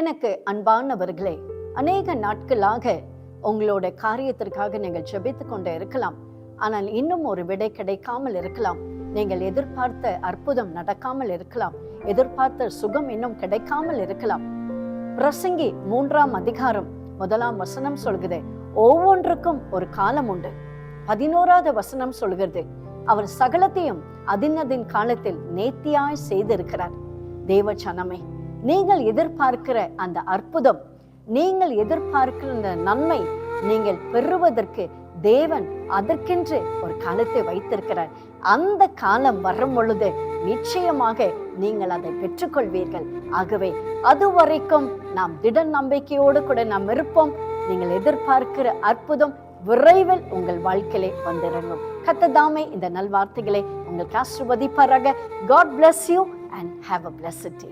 எனக்கு அன்பானவர்களே அநேக நாட்களாக உங்களோட காரியத்திற்காக நீங்கள் ஜெபித்து கொண்டே இருக்கலாம். ஆனால் இன்னும் ஒரு விடை கிடைக்காமல் இருக்கலாம். நீங்கள் எதிர்பார்த்த அற்புதம் நடக்காமல் இருக்கலாம். எதிர்பார்த்த சுகம் இன்னும் கிடைக்காமல் இருக்கலாம். பிரசங்கி மூன்றாம் அதிகாரம் முதலாம் வசனம் சொல்கிறது ஒவ்வொன்றுக்கும் ஒரு காலம் உண்டு. பதினோராவது வசனம் சொல்கிறது அவர் சகலத்தையும் அதினதின் காலத்தில் நேர்த்தியாய் செய்திருக்கிறார். தேவ சனமே நீங்கள் எதிர்பார்க்கிற அந்த அற்புதம் நீங்கள் எதிர்பார்க்கிற அந்த நன்மை நீங்கள் பெறுவதற்கு தேவன் அதற்கென்று ஒரு காலத்தை வைத்திருக்கிறார். அந்த காலம் வரும் பொழுது நிச்சயமாக நீங்கள் அதை பெற்றுக்கொள்வீர்கள். ஆகவே அது வரைக்கும் நாம் திட நம்பிக்கையோடு கூட நாம் இருப்போம். நீங்கள் எதிர்பார்க்கிற அற்புதம் விரைவில் உங்கள் வாழ்க்கையிலே வந்திறங்கும். கத்ததாமே இந்த நல்வார்த்தைகளை உங்களுக்கு ஆசிர்வதிப்பாராக. God bless you and have a bless day